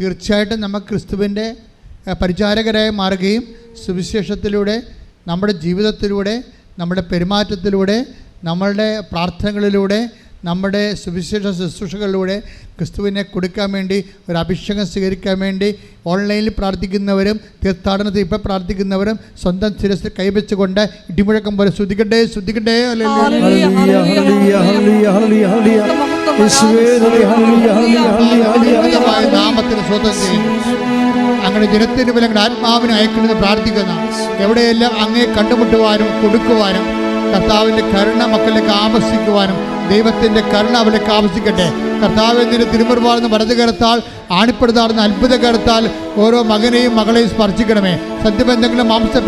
തീർച്ചയായിട്ടും നമുക്ക് ക്രിസ്തുവിന്റെ പരിചാരകരായി മാറുകയും സുവിശേഷത്തിലൂടെ നമ്മുടെ ജീവിതത്തിലൂടെ നമ്മുടെ പെരുമാറ്റത്തിലൂടെ നമ്മളുടെ പ്രാർത്ഥനകളിലൂടെ നമ്മുടെ സുവിശേഷ ശുശ്രൂഷകളിലൂടെ ക്രിസ്തുവിനെ കൊടുക്കാൻ വേണ്ടി ഒരു അഭിഷേകം സ്വീകരിക്കാൻ വേണ്ടി ഓൺലൈനിൽ പ്രാർത്ഥിക്കുന്നവരും തീർത്ഥാടനത്തിൽ ഇപ്പം പ്രാർത്ഥിക്കുന്നവരും സ്വന്തം ശിരസിൽ കൈവച്ചുകൊണ്ട് ഇടിമുഴക്കം പോലെ ശ്രുതിക്കട്ടെ ശ്രുതിക്കട്ടെ hallelujah, hallelujah, hallelujah, hallelujah, hallelujah. യേശുവേ, ഹല്ലേലൂയ, ഹല്ലേലൂയ, ഹല്ലേലൂയ, ഹല്ലേലൂയ. അത്ഭുതമായ നാമത്തിന് സ്വന്തം ചെയ്യും അങ്ങനെ ജനത്തിന് മേലെ ആത്മാവിനെ അയക്കണമെന്ന് പ്രാർത്ഥിക്കുന്ന എവിടെയെല്ലാം അങ്ങേ കണ്ടുമുട്ടുവാനും കൊടുക്കുവാനും കർത്താവിന്റെ കരുണ മക്കളിലേക്ക് ആവശ്യിക്കുവാനും ദൈവത്തിന്റെ കരുണ അവനെ ആവശ്യിക്കട്ടെ കർത്താവ് നിന്റെ തിരുമുറുപാടുന്ന വലത് കരത്താൽ ആണിപ്പെടുത്താറുന്ന അത്ഭുത കരത്താൽ ഓരോ മകനെയും മകളെയും സ്പർശിക്കണമേ. സത്യബന്ധങ്ങളും രക്ത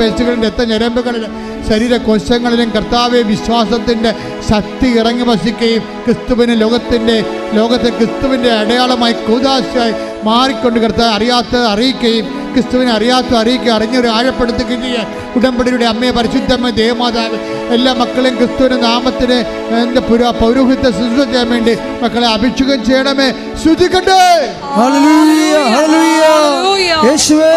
രക്തഞരമ്പുകളിലും ശരീര കോശങ്ങളിലും കർത്താവെ വിശ്വാസത്തിന്റെ ശക്തി ഇറങ്ങി വസിക്കുകയും ക്രിസ്തുവിന് ലോകത്തിന്റെ ലോകത്തെ ക്രിസ്തുവിന്റെ അടയാളമായി കൂതാശയായി മാറിക്കൊണ്ട് കർത്താവ് അറിയാത്തത് അറിയിക്കുകയും ക്രിസ്തുവിനെ അറിയാത്ത അറിയിക്കുക അറിഞ്ഞൊരു ആഴപ്പെടുത്തുകയും ചെയ്യാൻ ഉടമ്പടിയുടെ അമ്മയെ പരിശുദ്ധമ്മ ദേവമാതാവ് എല്ലാ മക്കളെയും ക്രിസ്തുവിന്റെ നാമത്തിന് എന്റെ പുര പൗരോഹിത്യ ശുശ്രൂഷ ചെയ്യാൻ വേണ്ടി മക്കളെ അഭിഷേകം ചെയ്യണമേ. ശ്രുതിക്കട്ടെ ഹല്ലേലൂയ, ഹല്ലേലൂയ. ഹല്ലേലൂയ. യേശുവേ,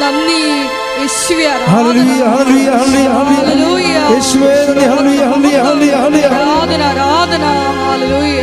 നന്ദി, ആരാധന. ആരാധന ആരാധന. ഹല്ലേലൂയ.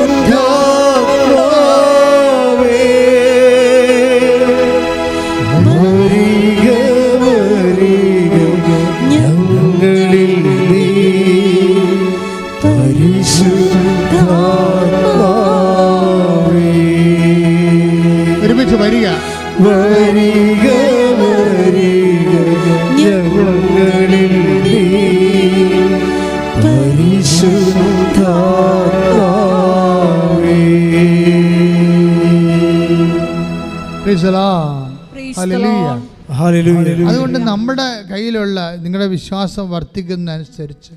നമ്മുടെ കയ്യിലുള്ള നിങ്ങളുടെ വിശ്വാസം വർദ്ധിക്കുന്നതനുസരിച്ച്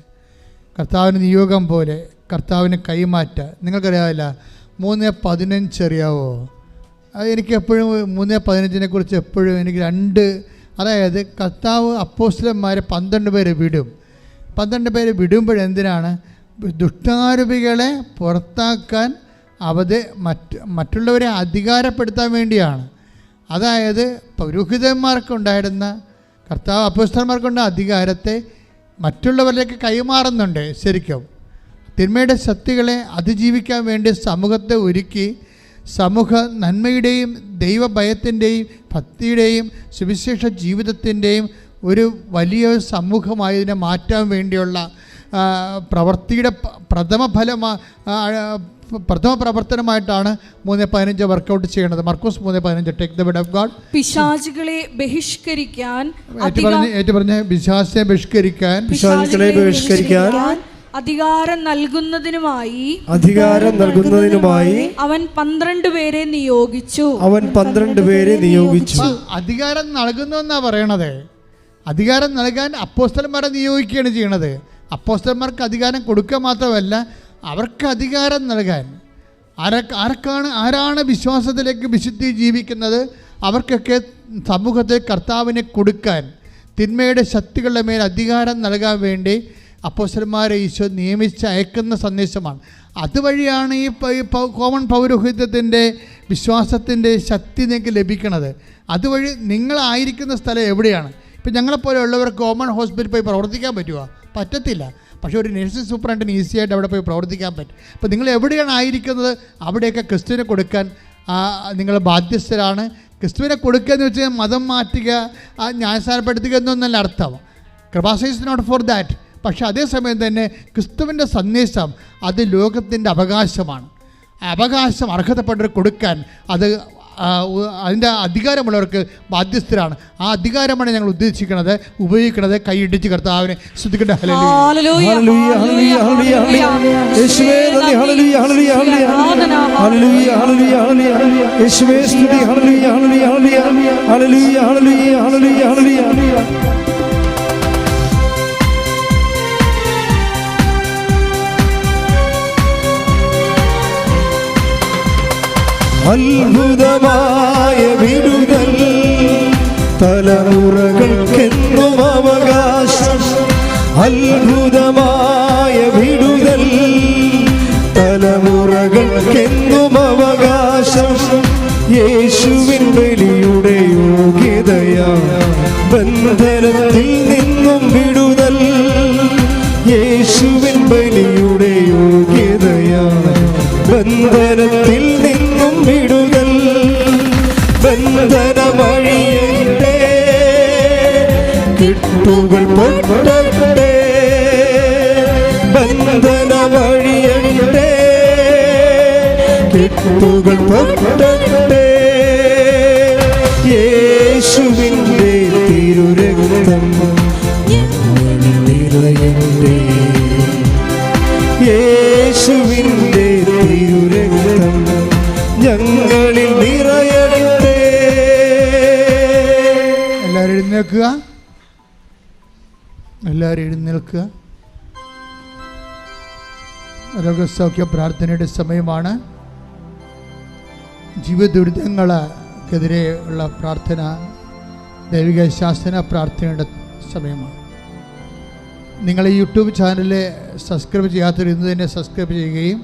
കർത്താവിന് നിയോഗം പോലെ കർത്താവിന് കൈമാറ്റ. നിങ്ങൾക്കറിയാവില്ല മൂന്ന് പതിനഞ്ച് അറിയാവോ? അത് എനിക്ക് എപ്പോഴും മൂന്ന് പതിനഞ്ചിനെ കുറിച്ച് എപ്പോഴും എനിക്ക് രണ്ട് അതായത് കർത്താവ് അപ്പോസ്റ്റലന്മാരെ പന്ത്രണ്ട് പേര് വിടും. പന്ത്രണ്ട് പേര് വിടുമ്പോഴെന്തിനാണ് ദുഷ്ടാരൂപികളെ പുറത്താക്കാൻ അവത് മറ്റ് മറ്റുള്ളവരെ അധികാരപ്പെടുത്താൻ വേണ്ടിയാണ്. അതായത് പൗരോഹിതന്മാർക്കുണ്ടായിരുന്ന കർത്താവ് അപ്പുസ്തന്മാർക്കുണ്ട് അധികാരത്തെ മറ്റുള്ളവരിലേക്ക് കൈമാറുന്നുണ്ട് ശരിക്കും. തിന്മയുടെ ശക്തികളെ അതിജീവിക്കാൻ വേണ്ടി സമൂഹത്തെ ഒരുക്കി സമൂഹ നന്മയുടെയും ദൈവഭയത്തിന്റെയും ഭക്തിയുടെയും സുവിശേഷ ജീവിതത്തിന്റെയും ഒരു വലിയ സമൂഹമായി ഇതിനെ മാറ്റാൻ വേണ്ടിയുള്ള പ്രവൃത്തിയുടെ പ്രഥമ ഫലമാ പ്രഥമ പ്രവർത്തനമായിട്ടാണ് മൂന്ന് പതിനഞ്ച് വർക്കൗട്ട് ചെയ്യുന്നത്. മർക്കോസ് മൂന്ന് പതിനഞ്ച് take the bed of God പിശാചുകളെ ബഹിഷ്കരിക്കാൻ പറഞ്ഞ അധികാ- പറഞ്ഞ് ഏറ്റു പറഞ്ഞ് വിശ്വാസത്തെ ബഹിഷ്കരിക്കാൻ. പിശാചുകളെ ബഹിഷ്കരിക്കാൻ അധികാരം നൽകുന്നതിനുമായി അധികാരം നൽകുന്നതിനുമായി അവൻ പന്ത്രണ്ട് പേരെ നിയോഗിച്ചു. അവൻ പന്ത്രണ്ട് പേരെ നിയോഗിച്ചു. അധികാരം നൽകുന്നു എന്നാ പറയണത്? അധികാരം നൽകാൻ അപ്പോസ്റ്റന്മാരെ നിയോഗിക്കുകയാണ് ചെയ്യണത്. അപ്പോസ്റ്റന്മാർക്ക് അധികാരം കൊടുക്കുക മാത്രമല്ല അവർക്ക് അധികാരം നൽകാൻ ആര ആർക്കാണ് ആരാണ് വിശ്വാസത്തിലേക്ക് വിശുദ്ധി ജീവിക്കുന്നത്? അവർക്കൊക്കെ സമൂഹത്തെ കർത്താവിനെ കൊടുക്കാൻ തിന്മയുടെ ശക്തികളുടെ മേൽ അധികാരം നൽകാൻ വേണ്ടി അപ്പോസന്മാരെ ഈശോ നിയമിച്ച് അയക്കുന്ന സന്ദേശമാണ്. അതുവഴിയാണ് ഈ കോമൺ പൗരോഹിത്യത്തിന്റെ വിശ്വാസത്തിന്റെ ശക്തി നിങ്ങൾക്ക് ലഭിക്കുന്നത്. അതുവഴി നിങ്ങളായിരിക്കുന്ന സ്ഥലം എവിടെയാണ്? ഇപ്പം ഞങ്ങളെപ്പോലെയുള്ളവർ കോമൺ ഹോസ്പിറ്റലിൽ പോയി പ്രവർത്തിക്കാൻ പറ്റുമോ പറ്റത്തില്ല. പക്ഷേ ഒരു നഴ്സിംഗ് സൂപ്രണ്ടിന് ഈസി ആയിട്ട് അവിടെ പോയി പ്രവർത്തിക്കാൻ പറ്റും. അപ്പോൾ നിങ്ങൾ എവിടെയാണ് ആയിരിക്കുന്നത്? അവിടെയൊക്കെ ക്രിസ്തുവിനെ കൊടുക്കാൻ നിങ്ങൾ ബാധ്യസ്ഥരാണ്. ക്രിസ്തുവിനെ കൊടുക്കുക എന്ന് വെച്ചാൽ മതം മാറ്റുക ന്യായസ്ഥാനപ്പെടുത്തുക എന്നൊന്നല്ല അർത്ഥം. കൃപാസ ഇസ് നോട്ട് ഫോർ ദാറ്റ് പക്ഷേ അതേസമയം തന്നെ ക്രിസ്തുവിന്റെ സന്ദേശം അത് ലോകത്തിന്റെ അവകാശമാണ്. അവകാശം അർഹതപ്പെട്ടവർ കൊടുക്കാൻ അത് അതിന്റെ അധികാരമുള്ളവർക്ക് ബാധ്യസ്ഥരാണ്. ആ അധികാരമാണ് ഞങ്ങൾ ഉദ്ദേശിക്കുന്നത് ഉപയോഗിക്കുന്നത് കൈയിടിച്ച് കർത്താവിനെ ശ്രദ്ധിക്കേണ്ട ഹല്ലേലൂയ. ഹല്ലേലൂയ, ഹല്ലേലൂയ, അത്ഭുതമായ വിടുതൽ. തലമുറകൾക്കെന്നും അവകാശം. അത്ഭുതമായ വിടുതൽ. തലമുറകൾക്കെന്നും അവകാശം. യേശുവിൻ കിട്ടുകൾ പൊട്ടട്ടെ ബന്ധനമഴിയട്ടെ കെട്ടുകൾ പൊട്ടട്ടെ യേശുവിന്റെ തിരുരക്തം നിറയട്ടെ. യേശുവിന്റെ തിരുരക്തം ഞങ്ങളിൽ നിറയട്ടെ. എല്ലാവരും എഴുന്നേൽക്കുക. എല്ലാവരും എഴുന്നേൽക്കുക രോഗസൗഖ്യ പ്രാർത്ഥനയുടെ സമയമാണ്. ജീവിത ദുരിതങ്ങൾക്കെതിരെ ഉള്ള പ്രാർത്ഥന ദൈവിക ശാസന പ്രാർത്ഥനയുടെ സമയമാണ്. നിങ്ങൾ ഈ യൂട്യൂബ് ചാനൽ സബ്സ്ക്രൈബ് ചെയ്യാത്തവർ ഇന്ന് തന്നെ സബ്സ്ക്രൈബ് ചെയ്യുകയും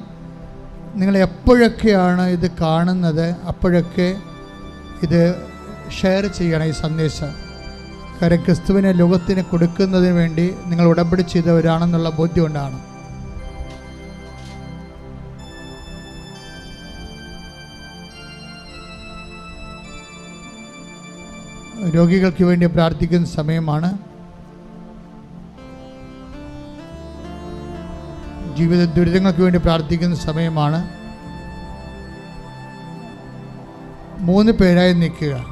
നിങ്ങൾ എപ്പോഴൊക്കെയാണ് ഇത് കാണുന്നത് അപ്പോഴൊക്കെ ഇത് ഷെയർ ചെയ്യണം ഈ സന്ദേശം. കാര്യം ക്രിസ്തുവിനെ ലോകത്തിന് കൊടുക്കുന്നതിന് വേണ്ടി നിങ്ങൾ ഉടമ്പടി ചെയ്തവരാണെന്നുള്ള ബോധ്യം കൊണ്ടാണ് രോഗികൾക്ക് വേണ്ടി പ്രാർത്ഥിക്കുന്ന സമയമാണ്. ജീവിത ദുരിതങ്ങൾക്ക് വേണ്ടി പ്രാർത്ഥിക്കുന്ന സമയമാണ്. മൂന്ന് പേരായി നിൽക്കുക.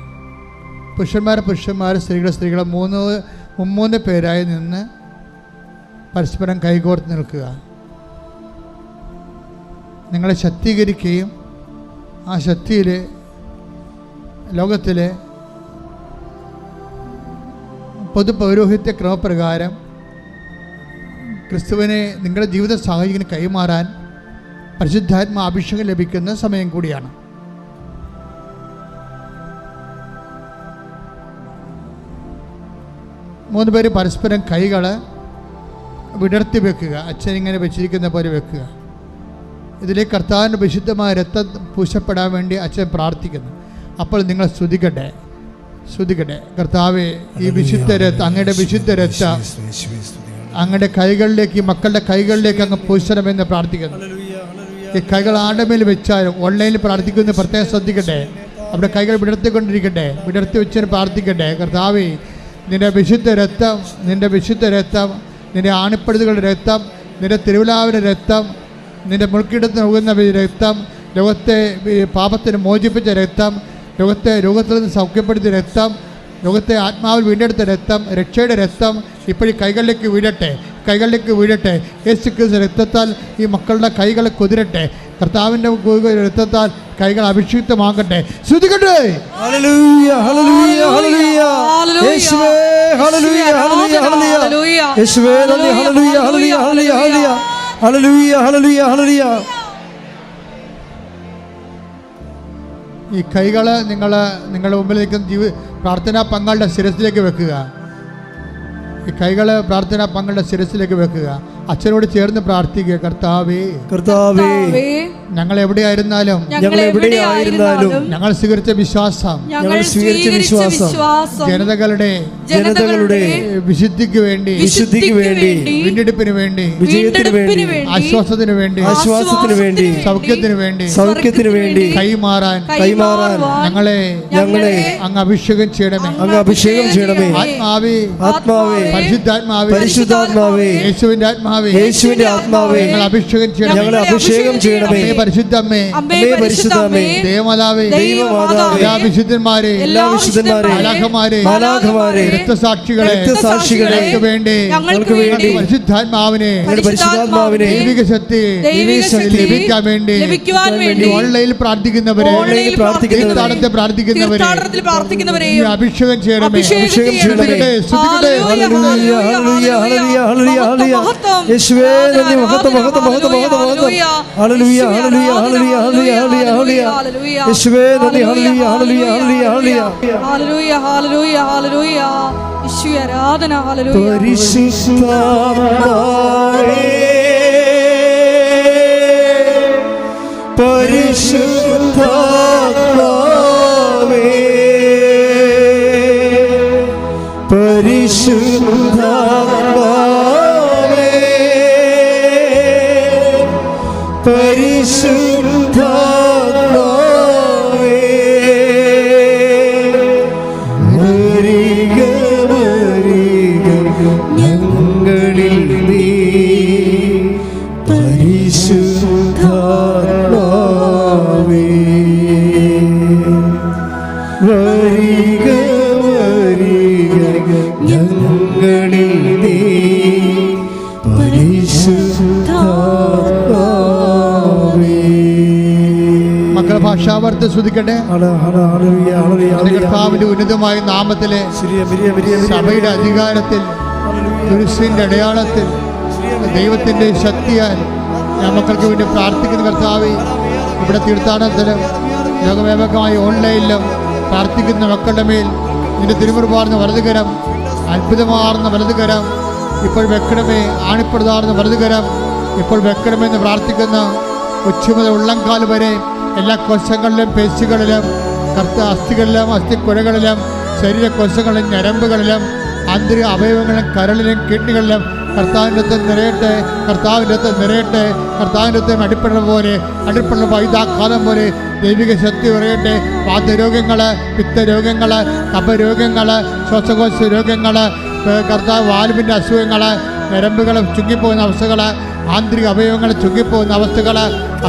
പുരുഷന്മാരെ പുരുഷന്മാർ സ്ത്രീകളെ സ്ത്രീകളെ മൂന്ന് മുമ്മൂന്ന് പേരായി നിന്ന് പരസ്പരം കൈകോർത്ത് നിൽക്കുക. നിങ്ങളെ ശക്തീകരിക്കുകയും ആ ശക്തിയിൽ ലോകത്തിലെ പൊതുപൗരോഹിത്യ ക്രമപ്രകാരം ക്രിസ്തുവിനെ നിങ്ങളുടെ ജീവിത സാഹചര്യത്തിന് കൈമാറാൻ പരിശുദ്ധാത്മ അഭിഷേകം ലഭിക്കുന്ന സമയം കൂടിയാണ്. മൂന്ന് പേര് പരസ്പരം കൈകൾ വിടർത്തി വെക്കുക. അച്ഛൻ ഇങ്ങനെ വെച്ചിരിക്കുന്ന പോലെ വെക്കുക. ഇതിലെ കർത്താവിന്റെ വിശുദ്ധമായ രക്തം പൂശപ്പെടാൻ വേണ്ടി അച്ഛൻ പ്രാർത്ഥിക്കുന്നു. അപ്പോൾ നിങ്ങൾ സ്തുതിക്കട്ടെ. സ്തുതിക്കട്ടെ. കർത്താവെ ഈ വിശുദ്ധ രക്തം അങ്ങയുടെ വിശുദ്ധ രക്തം അങ്ങയുടെ കൈകളിലേക്ക് ഈ മക്കളുടെ കൈകളിലേക്ക് അങ്ങ് പൂശണമെന്ന് പ്രാർത്ഥിക്കുന്നു. ഈ കൈകൾ ആടമേൽ മേൽ വെച്ചാലും ഓൺലൈനിൽ പ്രാർത്ഥിക്കുന്നു. പ്രത്യേകം ശ്രദ്ധിക്കട്ടെ. അവിടെ കൈകൾ വിടർത്തിക്കൊണ്ടിരിക്കട്ടെ. വിടർത്തി വെച്ച് പ്രാർത്ഥിക്കട്ടെ. കർത്താവേ നിന്റെ വിശുദ്ധ രക്തം നിന്റെ വിശുദ്ധ രക്തം നിന്റെ ആണിപ്പഴുതുകളുടെ രക്തം നിന്റെ തിരുവിലാവിന്റെ രക്തം നിന്റെ മുൾക്കിടത്ത് നൽകുന്ന രക്തം ലോകത്തെ പാപത്തിന് മോചിപ്പിച്ച രക്തം ലോകത്തെ രോഗത്തിൽ നിന്ന് സൗഖ്യപ്പെടുത്തിയ രക്തം ലോകത്തെ ആത്മാവിൽ വീണ്ടെടുത്ത രക്തം രക്ഷയുടെ രക്തം ഇപ്പോഴും കൈകളിലേക്ക് വീഴട്ടെ കൈകളിലേക്ക് വീഴട്ടെ. യേശു ക്രിസ്തു രക്തത്താൽ ഈ മക്കളുടെ കൈകളെ കുതിരട്ടെ. കർത്താവിന്റെ രക്തത്താൽ കൈകൾ അഭിഷിക്തമാകട്ടെ ശ്രുതികട്ടെ ഹല്ലേലൂയ ഹല്ലേലൂയ ഹല്ലേലൂയ. ഹല്ലേലൂയ. യേശുവേ ഹല്ലേലൂയ ഹല്ലേലൂയ ഹല്ലേലൂയ. ഹല്ലേലൂയ. യേശുവേ hallelujah hallelujah hallelujah hallelujah hallelujah. Hallelujah. Hallelujah ഈ കൈകൾ നിങ്ങൾ നിങ്ങളുടെ മുമ്പിൽ നിൽക്കുന്ന ജീവ പ്രാർത്ഥനാ പങ്കാളുടെ ശിരസിലേക്ക് വെക്കുക. ഈ കൈകൾ പ്രാർത്ഥനാ പങ്കാളുടെ ശിരസിലേക്ക് വെക്കുക. അച്ഛനോട് ചേർന്ന് പ്രാർത്ഥിക്കുക കർത്താവേ കർത്താവേ ഞങ്ങൾ എവിടെയായിരുന്നാലും ഞങ്ങൾ എവിടെയായിരുന്നാലും ഞങ്ങൾ സ്വീകരിച്ച വിശ്വാസം ഞങ്ങൾ സ്വീകരിച്ച വിശ്വാസം ജനതകളുടെ ജനതകളുടെ വിശുദ്ധിക്ക് വേണ്ടി വിശുദ്ധിക്ക് വേണ്ടി, വീണ്ടെടുപ്പിന് വേണ്ടി വിജയത്തിന് വേണ്ടി, ആശ്വാസത്തിന് വേണ്ടി ആശ്വാസത്തിന് വേണ്ടി, സൗഖ്യത്തിന് വേണ്ടി സൗഖ്യത്തിന് വേണ്ടി കൈമാറാൻ കൈമാറാൻ ഞങ്ങളെ ഞങ്ങളെ അങ്ങ് അഭിഷേകം ചെയ്യണമേ. അങ്ങ് അഭിഷേകം ചെയ്യണമേ. ആത്മാവേ ആത്മാവേ പരിശുദ്ധാത്മാവേ പരിശുദ്ധാത്മാവേ യേശുവിന്റെ ആത്മാവേ യേശുവിന്റെ ആത്മാവേ ഞങ്ങൾ അഭിഷേകം ചെയ്യണം ഞങ്ങൾ അഭിഷേകം ചെയ്യണമേ. പരിശുദ്ധമ്മേ പരിശുദ്ധമ്മേ ദേവമാതാവേ എല്ലാ വിശുദ്ധന്മാരെ എല്ലാ വിശുദ്ധന്മാരെ മാലാഖമാരെ മാലാഖമാരെ രക്തസാക്ഷികളെ രക്തസാക്ഷികളെ വേണ്ടി ഞങ്ങൾക്ക് വേണ്ടി പരിശുദ്ധാത്മാവിനെ പരിശുദ്ധാത്മാവിനെ ദൈവിക ശക്തി ദൈവിക ശക്തി ലഭിക്കാൻ വേണ്ടി ലഭിക്കുവാൻ വേണ്ടി ഓൺലൈനിൽ പ്രാർത്ഥിക്കുന്നവരെ ഓൺലൈനിൽ പ്രാർത്ഥിക്കുന്നവരെ പ്രാർത്ഥിക്കുന്നവരെ പ്രാർത്ഥിക്കുന്നവരെ അഭിഷേകം ചെയ്യണമേ അഭിഷേകം ചെയ്യണമേ. Hallelujah, hallelujah, hallelujah, hallelujah, hallelujah. യേശുവേ, നന്ദി, മഹത്വം, മഹത്വം, മഹത്വം, മഹത്വം, മഹത്വം. ഹല്ലേലൂയ, ആരാധന ഹല്ലേലൂയ. പരിശുദ്ധാത്മാവേ, പരിശുദ്ധാത്മാവേ, ഹല്ലേലൂയ ഹല്ലേലൂയ കർത്താവിന്റെ ഉന്നതമായ നാമത്തിലെ സഭയുടെ അധികാരത്തിൽ കുരിശിന്റെ അടയാളത്തിൽ ദൈവത്തിന്റെ ശക്തിയാൽ ഞാൻ മക്കൾക്ക് വേണ്ടി പ്രാർത്ഥിക്കുന്ന കർത്താവ് ഇവിടെ തീർത്ഥാടനത്തിലും ലോകവ്യാപകമായി ഓൺലൈനിലും പ്രാർത്ഥിക്കുന്ന മക്കളുടെ മേൽ നിന്റെ തിരുമുറുപാർന്ന വലതുകരം അത്ഭുതമാർന്ന വലതുകരം ഇപ്പോൾ വെക്കണമേ ആണിപ്പെടുതാർന്ന വലതുകരം ഇപ്പോൾ വെക്കണമെന്ന് പ്രാർത്ഥിക്കുന്ന ഉച്ചമുതൽ ഉള്ളംകാൽ വരെ എല്ലാ കോശങ്ങളിലും പേശികളിലും കർത്ത അസ്ഥികളിലും അസ്ഥിക്കുഴകളിലും ശരീരകോശങ്ങളിലും ഞരമ്പുകളിലും ആന്തരിക അവയവങ്ങളിലും കരളിലും കിഡ്നികളിലും കർത്താവിന്റെ അകത്ത് നിറയട്ടെ കർത്താവിന്റെ അകത്ത് നിറയട്ടെ കർത്താവിന്റെ അകത്ത് അടിപ്പെടുന്ന പോലെ അടിപ്പെടുന്ന വൈദാഘാതം പോലെ ദൈവിക ശക്തി ഉറയട്ടെ വാദരോഗങ്ങൾ പിത്തരോഗങ്ങൾ കപരോഗങ്ങൾ ശ്വാസകോശ രോഗങ്ങൾ കർത്താവ് വാൽവിന്റെ അസുഖങ്ങൾ ഞരമ്പുകൾ ചുങ്ങിപ്പോകുന്ന അവസ്ഥകൾ ആന്തരിക അവയവങ്ങൾ ചുങ്ങിപ്പോകുന്ന അവസ്ഥകൾ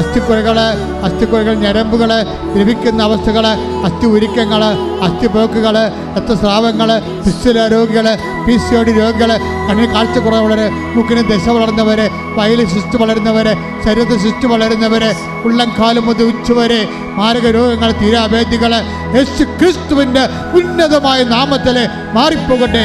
അസ്ഥിക്കുഴകൾ അസ്ഥിക്കുഴകൾ ഞരമ്പുകൾ ലഭിക്കുന്ന അവസ്ഥകൾ അസ്ഥി ഉരുക്കങ്ങൾ അസ്ഥിപോക്കുകൾ രക്തസ്രാവങ്ങൾ ഫിസ്റ്റുല രോഗികൾ പി സി ഒ ഡി രോഗികൾ കണ്ണിന് കാഴ്ചക്കുറവുള്ളവർ മുക്കിന് ദശ വളർന്നവർ വയലിൽ സിസ്റ്റ് വളരുന്നവർ ശരീരത്തിൽ സിസ്റ്റ് വളരുന്നവർ ഉള്ളംകാലം മുതൽ ഉച്ചവരെ മാരക രോഗങ്ങൾ തീരാവേദികൾ യേശു ക്രിസ്തുവിന്റെ ഉന്നതമായ നാമത്തിൽ മാറിപ്പോകട്ടെ.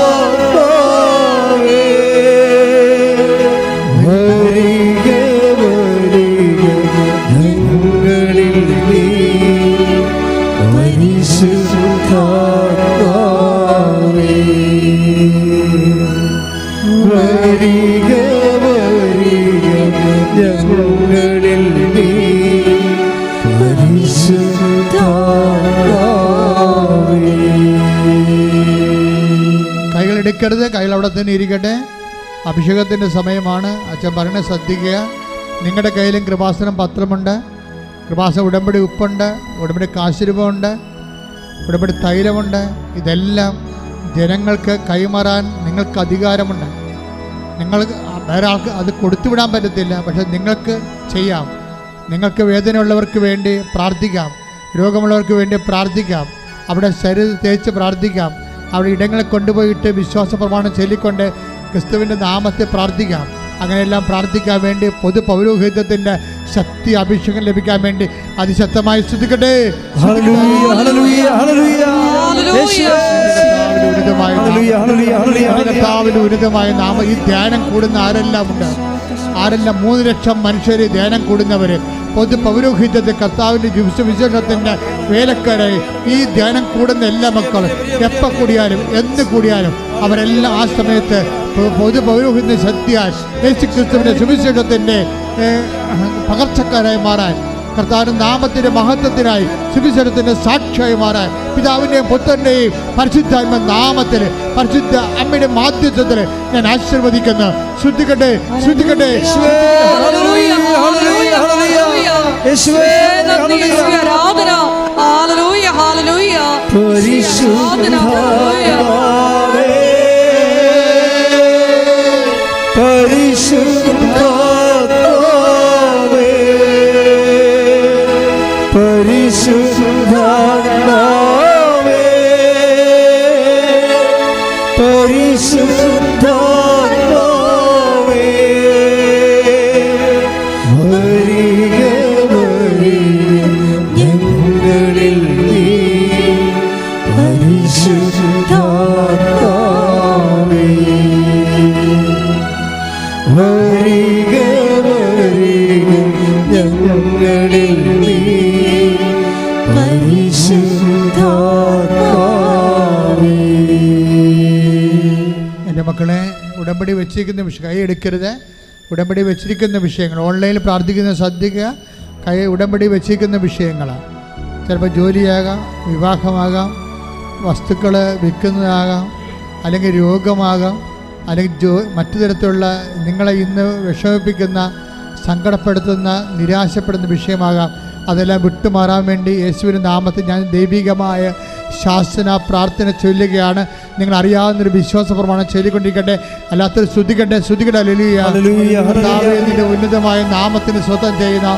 പരിശുദ്ധാത്മാവേ കയ്യിൽ അവിടെ തന്നെ ഇരിക്കട്ടെ. അഭിഷേകത്തിന്റെ സമയമാണ്. അച്ഛൻ പറഞ്ഞ ശ്രദ്ധിക്കുക. നിങ്ങളുടെ കയ്യിലും കൃപാസനം പത്രമുണ്ട്. കൃപാസനം ഉടമ്പടി ഉപ്പുണ്ട്. ഉടമ്പടി കാശുരൂപമുണ്ട്. ഉടമ്പടി തൈലമുണ്ട്. ഇതെല്ലാം ജനങ്ങൾക്ക് കൈമാറാൻ നിങ്ങൾക്ക് അധികാരമുണ്ട്. നിങ്ങൾ വേറെ ആൾക്ക് അത് കൊടുത്തുവിടാൻ പറ്റത്തില്ല. പക്ഷെ നിങ്ങൾക്ക് ചെയ്യാം. നിങ്ങൾക്ക് വേദനയുള്ളവർക്ക് വേണ്ടി പ്രാർത്ഥിക്കാം. രോഗമുള്ളവർക്ക് വേണ്ടി പ്രാർത്ഥിക്കാം. അവിടെ ശരീരം തേച്ച് പ്രാർത്ഥിക്കാം. അവിടെ ഇടങ്ങളെ കൊണ്ടുപോയിട്ട് വിശ്വാസ പ്രമാണം ചൊല്ലിക്കൊണ്ട് ക്രിസ്തുവിന്റെ നാമത്തെ പ്രാർത്ഥിക്കാം. അങ്ങനെയെല്ലാം പ്രാർത്ഥിക്കാൻ വേണ്ടി പൊതു പൗരോഹിത്യത്തിന്റെ ശക്തി അഭിഷേകം ലഭിക്കാൻ വേണ്ടി അതിശക്തമായി ശ്രദ്ധിക്കട്ടെ ഉന്നതമായ നാമം. ഈ ധ്യാനം കൂടുന്ന ആരെല്ലാം ഉണ്ട് ആരെല്ലാം മൂന്ന് ലക്ഷം മനുഷ്യർ ധ്യാനം കൂടുന്നവര് പൊതു പൗരോഹിത്യത്തെ കർത്താവിന്റെ വിശ്വവിശേഷത്തിന്റെ വേലക്കാരായി ഈ ധ്യാനം കൂടുന്ന എല്ലാ മക്കളും എപ്പോൾ കൂടിയാലും എന്ത് കൂടിയാലും അവരെല്ലാം ആ സമയത്ത് പൊതു പൗരോഹിത്യ ശക്തിയാൽ യേശു ക്രിസ്തുവിന്റെ സുവിശേഷത്തിന്റെ ഏഹ്, പകർച്ചക്കാരായി മാറാൻ കർത്താവിന്റെ നാമത്തിന്റെ മഹത്വത്തിനായി സുവിശേഷത്തിന്റെ സാക്ഷിയായി മാറാൻ പിതാവിന്റെയും പുത്രന്റെയും പരിശുദ്ധാത്മ നാമത്തിൽ പരിശുദ്ധ അമ്മയുടെ മാധ്യസ്ഥത്തിൽ ഞാൻ ആശീർവദിക്കുന്നു. ശ്രദ്ധിക്കട്ടെ ശ്രദ്ധിക്കട്ടെ. ആരാധന. ഹല്ലേലൂയ, എന്റെ മക്കളെ ഉടമ്പടി വെച്ചിരിക്കുന്ന വിഷയം കൈ എടുക്കരുത്. ഉടമ്പടി വെച്ചിരിക്കുന്ന വിഷയങ്ങൾ ഓൺലൈനിൽ പ്രാർത്ഥിക്കുന്ന ശ്രദ്ധിക്കുക. കൈ ഉടമ്പടി വെച്ചിരിക്കുന്ന വിഷയങ്ങളാണ് ചിലപ്പോൾ ജോലിയാകാം വിവാഹമാകാം വസ്തുക്കൾ വിൽക്കുന്നതാകാം അല്ലെങ്കിൽ രോഗമാകാം അല്ലെങ്കിൽ ജോ മറ്റു തരത്തിലുള്ള നിങ്ങളെ ഇന്ന് വിഷമിപ്പിക്കുന്ന സങ്കടപ്പെടുത്തുന്ന നിരാശപ്പെടുന്ന വിഷയമാകാം. അതെല്ലാം വിട്ടുമാറാൻ വേണ്ടി യേശുവിന്റെ നാമത്തിൽ ഞാൻ ദൈവികമായ ശാസന പ്രാർത്ഥന ചൊല്ലുകയാണ്. നിങ്ങൾ അറിയാവുന്നൊരു വിശ്വാസ പ്രമാണം ചൊല്ലിക്കൊണ്ടിരിക്കട്ടെ. അല്ലാത്തൊരു ശ്രുതിക്കട്ടെ ശ്രുതിക്കട്ടെ ഹല്ലേലൂയ, ലലിയ ഹല്ലേലൂയ. നിന്റെ ഉന്നതമായ നാമത്തിന് സ്വന്തം ചെയ്യുന്ന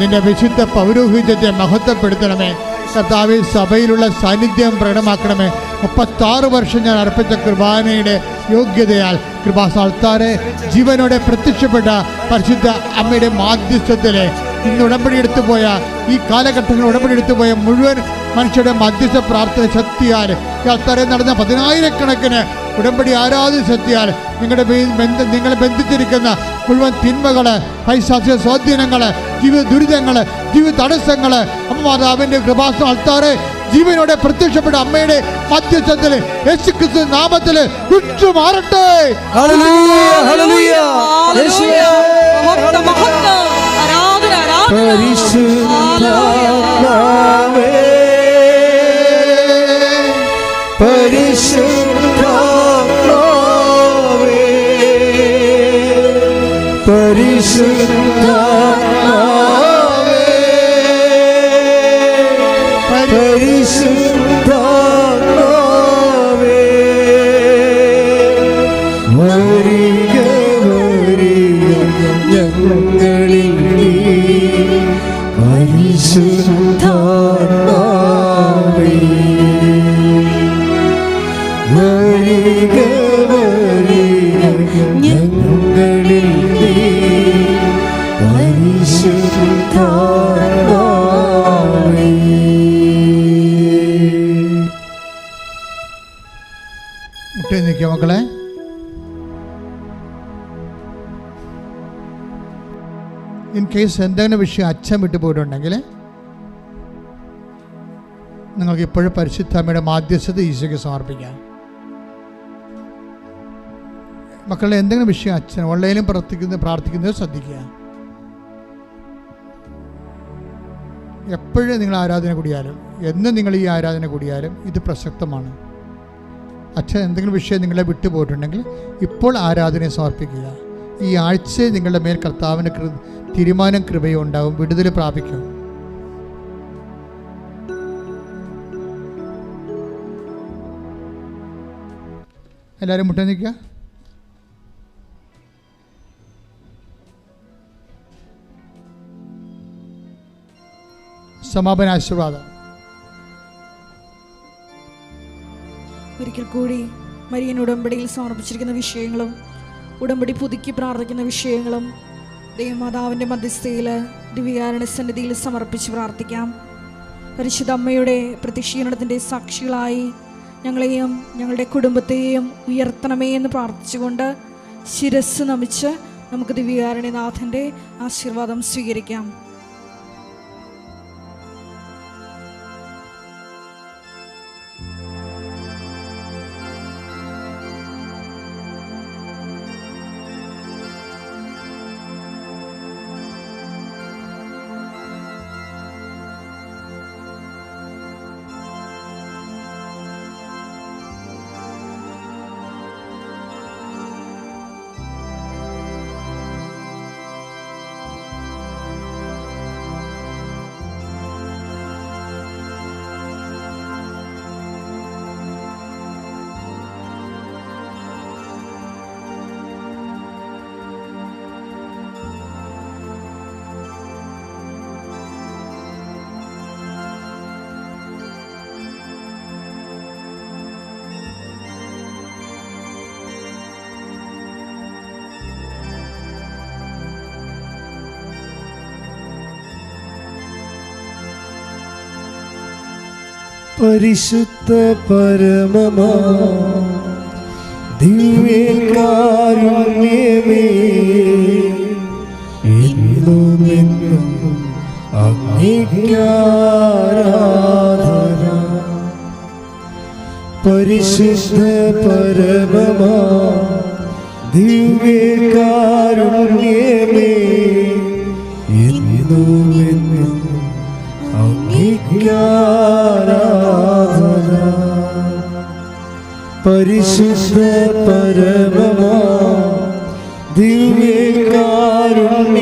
നിന്റെ വിശുദ്ധ പൗരോഹിത്യത്തെ മഹത്വപ്പെടുത്തണമേ. കർത്താവ് സഭയിലുള്ള സാന്നിധ്യം പ്രകടമാക്കണമേ. മുപ്പത്താറ് വർഷം ഞാൻ അർപ്പിച്ച കുർബാനയുടെ യോഗ്യതയാൽ കൃപാസാൽത്താരെ ജീവനോടെ പ്രത്യക്ഷപ്പെട്ട പരിശുദ്ധ അമ്മയുടെ മാധ്യസ്ഥത്തിലെ ഇന്ന് ഉടമ്പടി എടുത്തു പോയ ഈ കാലഘട്ടങ്ങളിൽ ഉടമ്പടി എടുത്തു പോയ മുഴുവൻ മനുഷ്യരുടെ മധ്യസ്ഥ പ്രാർത്ഥന ശക്തിയാൽ ആൾക്കാരെ നടന്ന പതിനായിരക്കണക്കിന് ഉടമ്പടി ആരാധന ശക്തിയാൽ നിങ്ങളുടെ ബന്ധ നിങ്ങളെ ബന്ധിച്ചിരിക്കുന്ന മുഴുവൻ തിന്മകൾ പൈശാചിക സ്വാധീനങ്ങൾ ജീവിത ദുരിതങ്ങൾ ജീവിത തടസ്സങ്ങൾ അമ്മ മാതാവിന്റെ കൃപാസന ആൾത്താറെ ജീവനോടെ പ്രത്യക്ഷപ്പെട്ട അമ്മയുടെ മധ്യസ്ഥത്തിൽ യേശുക്രിസ്തു നാമത്തിൽ വിട്ടു മാറട്ടെ ഹല്ലേലൂയ, കേസ് എന്തെങ്കിലും വിഷയം അച്ഛൻ വിട്ടു പോയിട്ടുണ്ടെങ്കിൽ നിങ്ങൾക്ക് ഇപ്പോഴും പരിശുദ്ധമ്മയുടെ മാധ്യസ്ഥത ഈശോയ്ക്ക് സമർപ്പിക്കാം. മക്കളുടെ എന്തെങ്കിലും വിഷയം അച്ഛൻ ഓൺലൈനിലും പ്രവർത്തിക്കുന്ന പ്രാർത്ഥിക്കുന്നത് ശ്രദ്ധിക്കുക. എപ്പോഴും നിങ്ങൾ ആരാധന കൂടിയാലും എന്നും നിങ്ങൾ ഈ ആരാധന കൂടിയാലും ഇത് പ്രസക്തമാണ്. അച്ഛൻ എന്തെങ്കിലും വിഷയം നിങ്ങളെ വിട്ടുപോയിട്ടുണ്ടെങ്കിൽ ഇപ്പോൾ ആരാധനയെ സമർപ്പിക്കുക. ഈ ആഴ്ച നിങ്ങളുടെ മേൽ കർത്താവിന്റെ കൃ തീരുമാനം കൃപയും ഉണ്ടാവും. വിടുതൽ പ്രാപിക്കും. എല്ലാവരും മുട്ട നിൽക്കുക. സമാപന ആശീർവാദം. ഒരിക്കൽ കൂടി മരിയൻ ഉടമ്പടിയിൽ സമർപ്പിച്ചിരിക്കുന്ന വിഷയങ്ങളും ഉടമ്പടി പുതുക്കി പ്രാർത്ഥിക്കുന്ന വിഷയങ്ങളും ദൈവമാതാവിന്റെ മധ്യസ്ഥയിൽ ദിവ്യാരണ സന്നിധിയിൽ സമർപ്പിച്ച് പ്രാർത്ഥിക്കാം. പരിശുദ്ധ അമ്മയുടെ പ്രതിഷീണത്തിന്റെ സാക്ഷികളായി ഞങ്ങളെയും ഞങ്ങളുടെ കുടുംബത്തെയും ഉയർത്തണമേ എന്ന് പ്രാർത്ഥിച്ചുകൊണ്ട് ശിരസ് നമിച്ച് നമുക്ക് ദിവ്യാരണ്യനാഥന്റെ ആശീർവാദം സ്വീകരിക്കാം. പരിശുദ്ധ പരമമാ. ദിവ്യകാരുണ്യമേ എന്നും എന്നും അങ്ങേക്കാരാധന പരിശുദ്ധ പരമമാ. ദിവ്യകാരുണ്യമേ എന്നും പരിശുദ്ധ പരമമാ ദിവ്യകാരുണ്യമേ